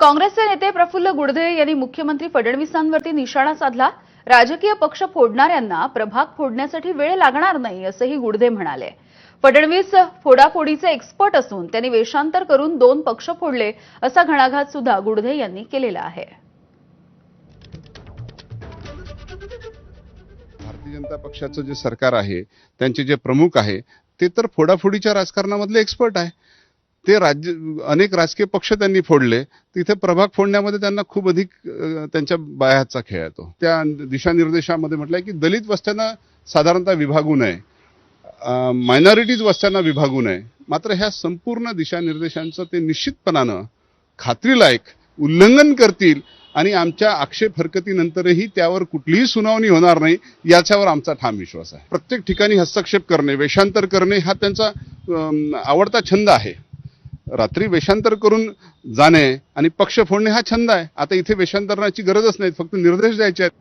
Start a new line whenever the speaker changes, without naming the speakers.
काँग्रेसचे नेते प्रफुल्ल गुडधे यांनी मुख्यमंत्री फडणवीसांवरती निशाणा साधला. राजकीय पक्ष फोडणाऱ्यांना प्रभाग फोडण्यासाठी वेळ लागणार नाही असंही गुडधे म्हणाले. फडणवीस फोडाफोडीचे एक्सपर्ट असून त्यांनी वेषांतर करून दोन पक्ष फोडले असा घणाघात सुद्धा गुडधे यांनी केलेला आहे.
भारतीय जनता पक्षाचं जे सरकार आहे त्यांचे जे प्रमुख आहे ते तर फोडाफोडीच्या राजकारणामधले एक्सपर्ट आहे. ते राज्य अनेक राजकीय पक्ष त्यांनी फोडले. तिथे प्रभाग फोडण्यामध्ये त्यांना खूप अधिक त्यांच्या बायाचा खेळ येतो त्या दिशानिर्देशामध्ये म्हटलंय की दलित वस्त्यांना साधारणतः विभागू नये. मायनॉरिटीज वस्त्यांना विभागू नये. मात्र ह्या संपूर्ण दिशानिर्देशांचं ते निश्चितपणानं खात्रीलायक उल्लंघन करतील आणि आमच्या आक्षेप हरकतीनंतरही त्यावर कुठलीही सुनावणी होणार नाही याच्यावर आमचा ठाम विश्वास आहे. प्रत्येक ठिकाणी हस्तक्षेप करणे वेषांतर करणे हा त्यांचा आवडता छंद आहे. रात्री वेषांतर करून जाणे आणि पक्ष फोडणे हा छंद आहे. आता इथे वेषांतरणाची गरजच नाही फक्त निर्देश द्यायचे आहेत.